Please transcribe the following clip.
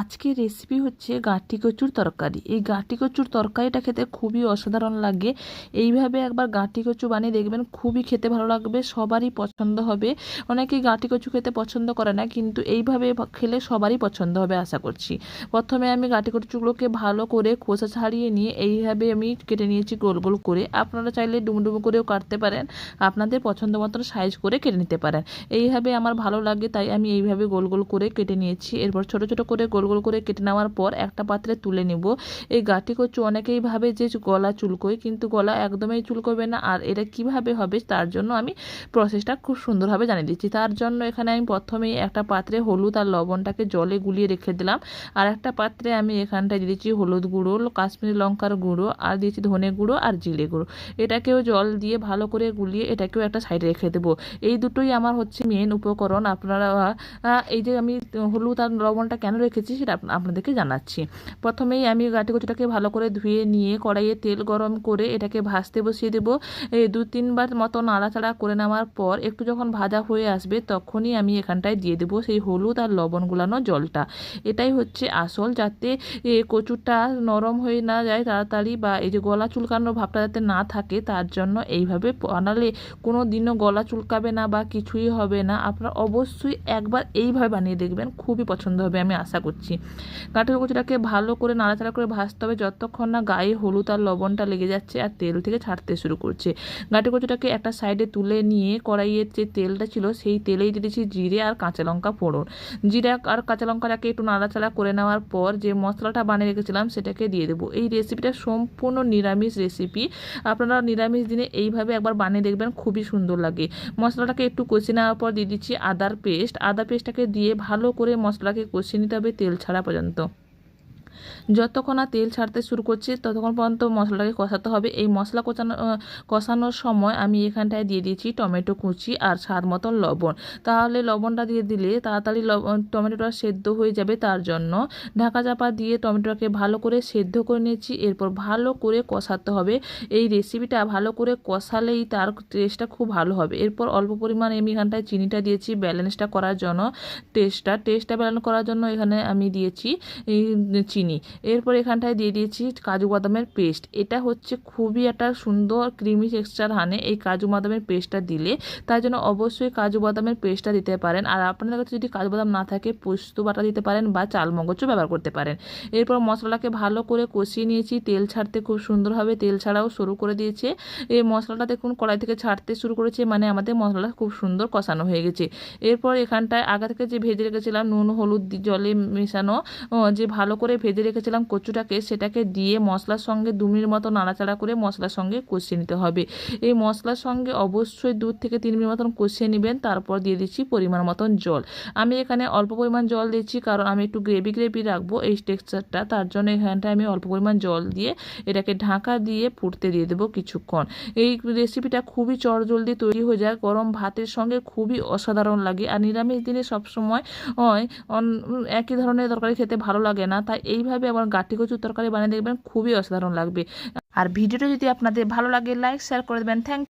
আজকের রেসিপি হচ্ছে গাঁটি কচুর তরকারি। এই গাঁটি কচুর তরকারিটা খেতে খুবই অসাধারণ লাগে। এইভাবে একবার গাঁটি কচু বানিয়ে দেখবেন খুবই খেতে ভালো লাগবে, সবারই পছন্দ হবে। অনেকেই গাঁটি কচু খেতে পছন্দ করে না, কিন্তু এইভাবে খেলে সবারই পছন্দ হবে আশা করছি। প্রথমে আমি গাঁটি কচুগুলোকে ভালো করে খোসা ছাড়িয়ে নিয়ে এইভাবে আমি কেটে নিয়েছি গোল গোল করে। আপনারা চাইলে ডুমডুমো করেও কাটতে পারেন। আপনাদের পছন্দ মতন সাইজ করে কেটে নিতে পারেন। এইভাবে আমার ভালো লাগে, তাই আমি এইভাবে গোল গোল করে কেটে নিয়েছি। এরপর ছোট ছোট করে গোল গোল গোল করে কেটে নেওয়ার পর একটা পাত্রে তুলে নেব। এই গাঁটি কচু অনেকেই ভাবে যে গলা চুলকোয়, কিন্তু গলা একদমই চুলকোবে না। আর এটা কীভাবে হবে তার জন্য আমি প্রসেসটা খুব সুন্দরভাবে জানিয়ে দিচ্ছি। তার জন্য এখানে আমি প্রথমেই একটা পাত্রে হলুদ আর লবণটাকে জলে গুলিয়ে রেখে দিলাম। আর একটা পাত্রে আমি এখানটায় দিচ্ছি হলুদ গুঁড়ো, কাশ্মীরি লঙ্কার গুঁড়ো, আর দিয়েছি ধনে গুঁড়ো আর জিরে গুঁড়ো। এটাকেও জল দিয়ে ভালো করে গুলিয়ে এটাকেও একটা সাইডে রেখে দেবো। এই দুটোই আমার হচ্ছে মেন উপকরণ। আপনারা এই যে আমি হলুদ আর লবণটা কেন রেখেছি সেটা আপনাদেরকে জানাচ্ছি। প্রথমেই আমি গাটি কচুটাকে ভালো করে ধুয়ে নিয়ে কড়াইয়ে তেল গরম করে এটাকে ভাজতে বসিয়ে দেবো। দু তিনবার মতো নাড়াচাড়া করে নেওয়ার পর একটু যখন ভাজা হয়ে আসবে তখনই আমি এখানটায় দিয়ে দেবো সেই হলুদ আর লবণ গুলানো জলটা। এটাই হচ্ছে আসল যাতে কচুটা নরম হয়ে না যায় তাড়াতাড়ি বা এই যে গলা চুলকানোর ভাবটা যাতে না থাকে তার জন্য এইভাবে বানালে কোনো দিনও গলা চুলকাবে না বা কিছুই হবে না। আপনারা অবশ্যই একবার এইভাবে বানিয়ে দেখবেন। খুবই পছন্দ হবে আমি আশা করছি। কাঠের কচুটাকে ভালো করে নাড়াচাড়া করে ভাজতে হবে যতক্ষণ না গায়ে হলুদ আর লবণটা লেগে যাচ্ছে আর তেল থেকে ছাড়তে শুরু করছে। গাঠি কচুটাকে একটা সাইডে তুলে নিয়ে কড়াইয়ের যে তেলটা ছিল সেই তেলেই দিয়েছি জিরে আর কাঁচা লঙ্কা ফোড়ন। জিরে আর কাঁচা লঙ্কাটাকে একটু নাড়াচাড়া করে নেওয়ার পর যে মশলাটা বানিয়ে রেখেছিলাম সেটাকে দিয়ে দেবো। এই রেসিপিটা সম্পূর্ণ নিরামিষ রেসিপি আপনারা নিরামিষ দিনে এইভাবে একবার বানিয়ে দেখবেন, খুবই সুন্দর লাগে। মশলাটাকে একটু কষিয়ে নেওয়ার পর দিয়ে দিচ্ছি আদার পেস্ট আদা পেস্টটাকে দিয়ে ভালো করে মশলাকে কষিয়ে নিতে হবে। তেল ছাড়া পর্যন্ত যতক্ষণ না তেল ছাড়তে শুরু করছে, ততক্ষণ পর্যন্ত মশলাটাকে কষাতে হবে। এই মশলা কষানো কষানোর সময় আমি এখানটায় দিয়ে দিয়েছি টমেটো কুচি আর স্বাদ মতন লবণ। তাহলে লবণটা দিয়ে দিলে তাড়াতাড়ি টমেটোটা সেদ্ধ হয়ে যাবে তার জন্য। ঢাকা চাপা দিয়ে টমেটোটাকে ভালো করে সেদ্ধ করে নিয়েছি। এরপর ভালো করে কষাতে হবে। এই রেসিপিটা ভালো করে কষালেই তার টেস্টটা খুব ভালো হবে। এরপর অল্প পরিমাণ আমি এখানটায় চিনিটা দিয়েছি ব্যালেন্সটা করার জন্য। টেস্টটা টেস্টটা ব্যালেন্স করার জন্য এখানে আমি দিয়েছি, এই চিনি এরপর এখানটায় দিয়ে দিয়েছি কাজু বাদামের পেস্ট। এটা হচ্ছে খুবই একটা সুন্দর ক্রিমি টেক্সচার হানে এই কাজু বাদামের পেস্টটা দিলে। তার জন্য অবশ্যই কাজু বাদামের পেস্টটা দিতে পারেন। আর আপনাদের কাছে যদি কাজু বাদাম না থাকে, পোস্ত বাটা দিতে পারেন বা চাল মগজও ব্যবহার করতে পারেন। এরপর মশলাটাকে ভালো করে কষিয়ে নিয়েছি। তেল ছাড়তে খুব সুন্দরভাবে তেল ছাড়াও শুরু করে দিয়েছে। এই মশলাটা দেখুন, কড়াই থেকে ছাড়তে শুরু করেছে মানে আমাদের মশলাটা খুব সুন্দর কষানো হয়ে গেছে। এরপর এখানটায় আগে থেকে যে ভেজে রেখেছিলাম, নুন, হলুদ, জলে মেশানো যে ভালো করে ভেজে রেখেছিলাম কচুটাকে, সেটাকে দিয়ে মশলার সঙ্গে দু মিনিট মতো নাড়াচাড়া করে মশলার সঙ্গে কষিয়ে নিতে হবে। এই মশলার সঙ্গে অবশ্যই দু থেকে তিন মিনিট মতন কষিয়ে নেবেন, তারপর দিয়ে দিচ্ছি পরিমাণ মতন জল। আমি এখানে অল্প পরিমাণ জল দিচ্ছি, কারণ আমি একটু গ্রেভি গ্রেভি রাখব এই টেক্সচারটা, তার জন্য এখানটায় আমি অল্প পরিমাণ জল দিয়ে এটাকে ঢাকা দিয়ে ফুটতে দিয়ে দেবো কিছুক্ষণ। এই রেসিপিটা খুবই চটজলদি তৈরি হয়ে যায়, গরম ভাতের সঙ্গে খুবই অসাধারণ লাগে। আর নিরামিষ দিনে সবসময় একই ধরনের তরকারি খেতে ভালো লাগে না, তাই এইভাবে আবার গাটি কচুর তরকারি বানিয়ে দেখবেন, খুবই অসাধারণ লাগবে। আর ভিডিওটা যদি আপনাদের ভালো লাগে লাইক শেয়ার করে দেবেন। থ্যাংক